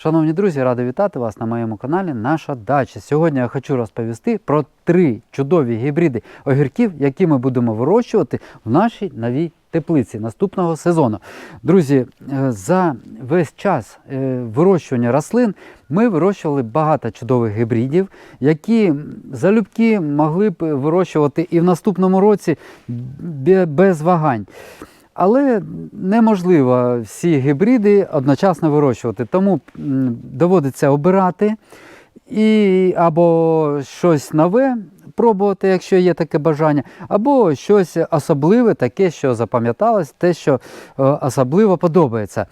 Шановні друзі, радий вітати вас на моєму каналі Наша дача. Сьогодні я хочу розповісти про три чудові гібриди огірків, які ми будемо вирощувати в нашій новій теплиці наступного сезону. Друзі, е, за весь час е, вирощування рослин ми вирощували багато чудових гібридів, які залюбки могли б вирощувати і в наступному році без вагань. Але неможливо всі гібриди одночасно вирощувати, тому доводиться обирати і або щось нове пробувати, якщо є таке бажання, або щось особливе, таке, що запам'яталось, те, що е, особливо подобається.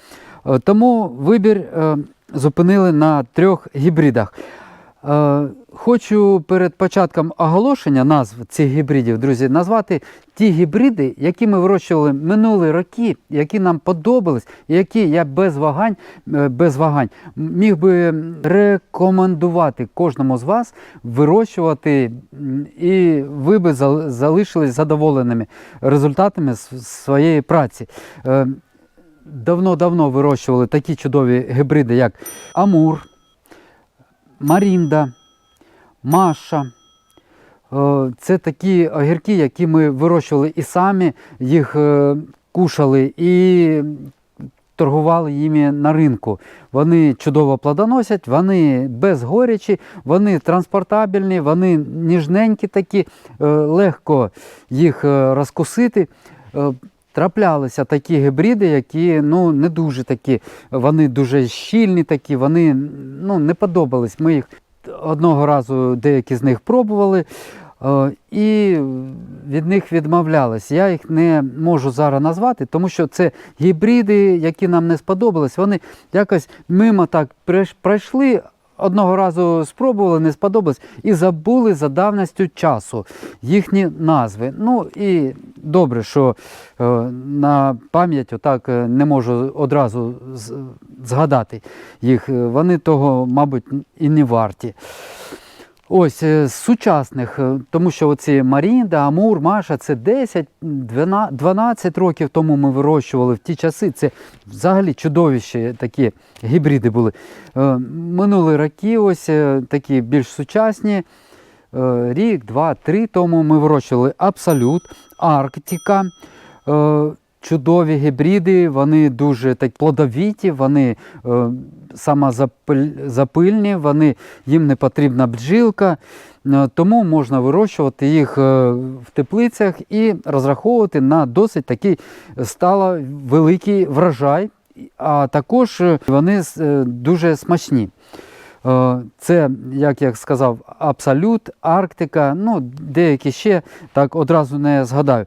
Е, Тому вибір е, зупинили на трьох гібридах. Е, Хочу перед початком оголошення назв цих гібридів, друзі, назвати ті гібриди, які ми вирощували минулі роки, які нам подобались, які я без вагань, е, без вагань міг би рекомендувати кожному з вас вирощувати, і ви би залишились задоволеними результатами своєї праці. Е, Давно-давно вирощували такі чудові гібриди, як Амур, Марінда, Маша. Е, Це такі огірки, які ми вирощували і самі їх е, кушали і торгували їми на ринку. Вони чудово плодоносять, вони без горечі, вони транспортабельні, вони ніжненькі такі, е, легко їх розкусити. Траплялися такі гібриди, які ну, не дуже такі, вони дуже щільні такі, вони ну, не подобались. Ми їх одного разу деякі з них пробували е, і від них відмовлялись. Я їх не можу зараз назвати, тому що це гібриди, які нам не сподобались. Вони якось мимо так пройшли. Одного разу спробували, не сподобалось, і забули за давністю часу їхні назви. Ну і добре, що е, на пам'ять отак е, не можу одразу згадати їх. Е, Вони того, мабуть, і не варті. Ось е, з сучасних, е, тому що оці Марінда, Амур, Маша це 10, 12 12 років тому ми вирощували в ті часи. Це взагалі чудовіші такі гібриди були. Е, Минулі роки, ось такі більш сучасні. Рік, два, три тому ми вирощували Абсолют, Арктика. Чудові гібриди, вони дуже так плодовіті, вони самозапильні, вони, їм не потрібна бджілка, е, тому можна вирощувати їх е, в теплицях і розраховувати на досить такий стало великий врожай, а також е, вони е, дуже смачні. Е, Це, як я сказав, Абсолют, Арктика, ну, деякі ще так одразу не згадаю.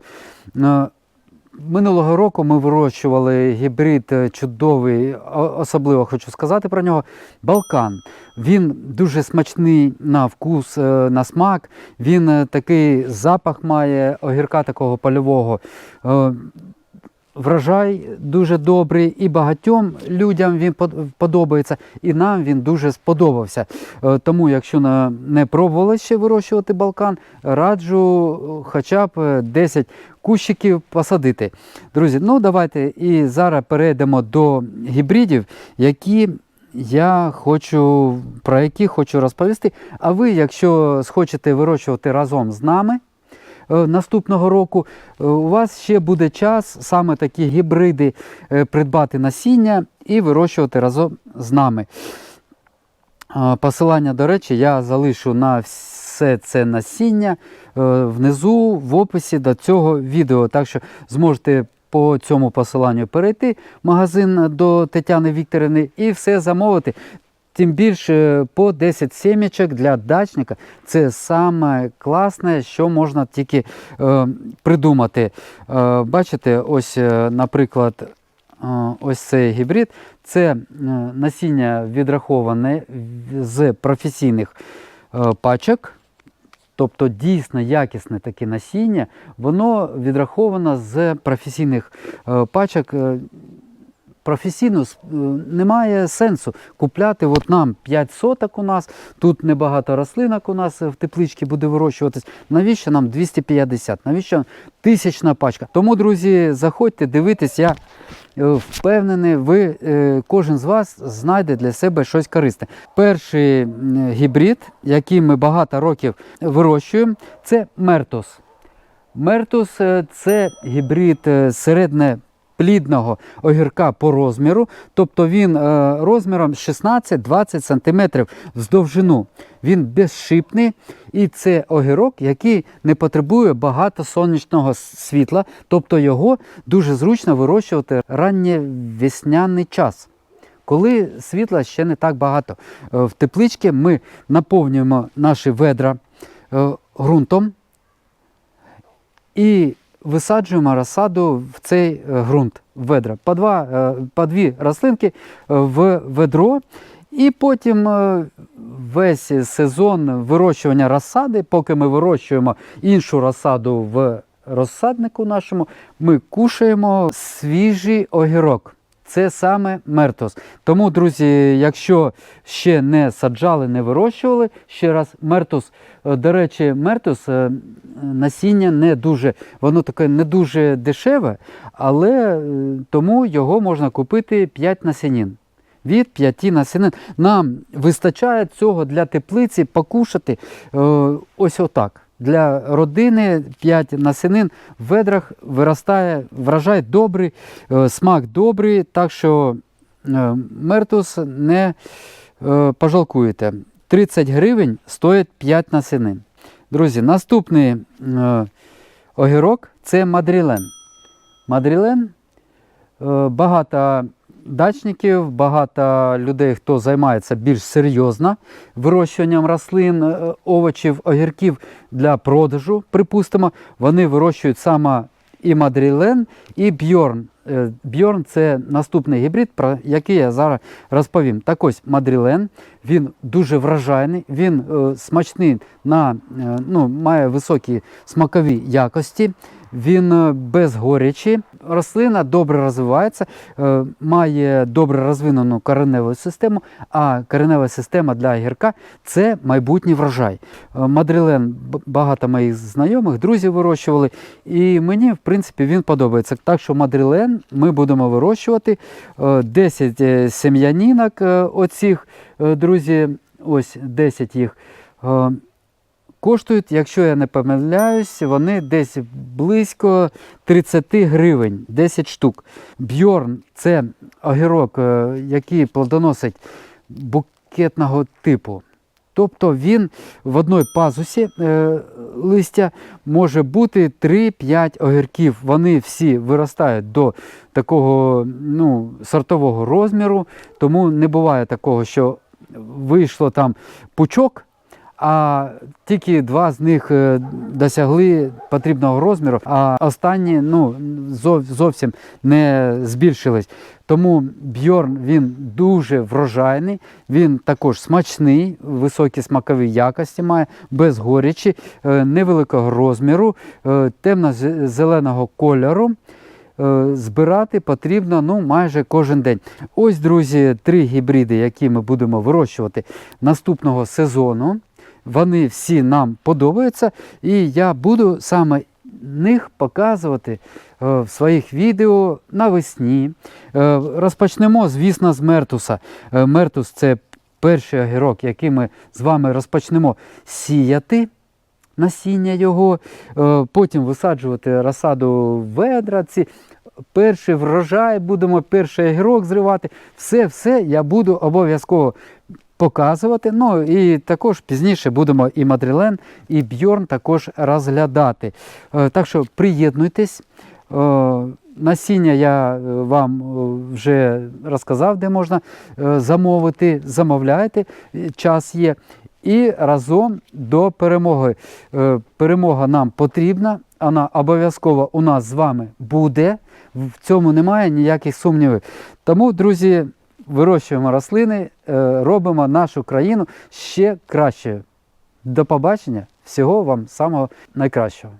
Минулого року ми вирощували гібрид е, чудовий, особливо хочу сказати про нього. Балкан. Він дуже смачний на вкус, е, на смак. Він е, такий запах має огірка такого польового. Е, Врожай дуже добрий, і багатьом людям він под- подобається, і нам він дуже сподобався. Е, Тому, якщо не пробували ще вирощувати балкан, раджу е, хоча б е, 10 кущиків посадити. Друзі, ну давайте і зараз перейдемо до гібридів, які я хочу, про які хочу розповісти. А ви, якщо схочете вирощувати разом з нами, е, наступного року, е, у вас ще буде час саме такі гібриди е, придбати насіння і вирощувати разом з нами. Е, Посилання, до речі, я залишу на все це насіння е, внизу в описі до цього відео. Так що зможете по цьому посиланню перейти в магазин до Тетяни Вікторівни і все замовити. Тим більше по 10 сімечок для дачника це саме класне, що можна тільки е, придумати. Е, бачите, ось, е, наприклад, е, ось цей гібрид. Це е, насіння відраховане з професійних е, пачок. Тобто дійсно якісне таке насіння, воно відраховано з професійних е, пачок. Е, Професійно е, немає сенсу купляти. От нам 5 соток у нас, тут небагато рослинок у нас в тепличці буде вирощуватись. Навіщо нам 250? Навіщо тисячна пачка? Тому, друзі, заходьте, дивитесь, я е, впевнений, ви, е, кожен з вас знайде для себе щось корисне. Перший гібрид, який ми багато років вирощуємо, це Мертос. Мертус е, це гібрид е, середнеплідного огірка по розміру, тобто він е, розміром 16-20 см в довжину. Він безшипний і це огірок, який не потребує багато сонячного світла, тобто його дуже зручно вирощувати раннє весняний час. Коли світла ще не так багато. Е, В тепличці ми наповнюємо наші ведра е, ґрунтом і висаджуємо розсаду в цей е, ґрунт, ведра. По, два, е, по дві рослинки е, в ведро. І потім весь сезон вирощування розсади, поки ми вирощуємо іншу розсаду в розсаднику нашому, ми кушаємо свіжий огірок. Це саме мертос. Тому, друзі, якщо ще не саджали, не вирощували, ще раз мертос. Е, До речі, мертос е, насіння не дуже, воно таке не дуже дешеве, але е, тому його можна купити 5 насінин. Від 5 насінин. Нам вистачає цього для теплиці покушати ось отак. Для родини 5 насінин в ведрах виростає врожай добрий, е, смак добрий, так що е, мертус не е, пожалкуєте. 30 гривень стоїть 5 насінин. Друзі, наступний огірок це мадрілен. Мадрілен багато дачників, багато людей, хто займається більш серйозно вирощуванням рослин, е, овочів, огірків для продажу, припустимо, вони вирощують саме і мадрілен, і бьорн. Е, Бьорн це наступний гібрид, про який я зараз розповім. Так ось мадрілен, він дуже вражайний, він е, смачний на, ну, має високі смакові якості. Він е, без горечі. Рослина добре розвивається, е, має добре розвинену кореневу систему, а коренева система для гірка це майбутній врожай. Е, Мадрилен багато моїх знайомих, друзів вирощували, і мені, в принципі, він подобається. Так що мадрилен ми будемо вирощувати е, 10 е, сім'янінок. Оцих, друзі, ось 10 їх. Коштують, якщо я не помиляюсь, вони десь близько 30 гривень, 10 штук. Бьорн це огірок, е, який плодоносить букетного типу. Тобто він в одній пазусі е, листя може бути 3-5 огірків. Вони всі виростають до такого ну, сортового розміру, тому не буває такого, що вийшло там пучок, а тільки два з них е, досягли потрібного розміру, а останні ну, зовсім не збільшились. Тому бьорн він дуже врожайний, він також смачний, високі смакові якості має, без горічі, е, невеликого розміру, е, темно-зеленого кольору. Збирати потрібно ну, майже кожен день. Ось, друзі, три гібриди, які ми будемо вирощувати наступного сезону. Вони всі нам подобаються, і я буду саме них показувати е, в своїх відео навесні. Е, Розпочнемо, звісно, з Мертуса. Е, Мертус це перший огірок, який ми з вами розпочнемо сіяти насіння його, потім висаджувати розсаду ведра. Ці перший врожай, будемо перший огірок зривати. Все, все я буду обов'язково показувати. Ну і також пізніше будемо і Мадрилен, і Бьорн також розглядати. Е, Так що приєднуйтесь. Е, Насіння я е, вам вже розказав, де можна замовити. Замовляйте, час є. І разом до перемоги. Перемога нам потрібна, вона обов'язково у нас з вами буде. В цьому немає ніяких сумнівів. Тому, друзі, вирощуємо рослини, е, робимо нашу країну ще кращою. До побачення, всього вам самого найкращого.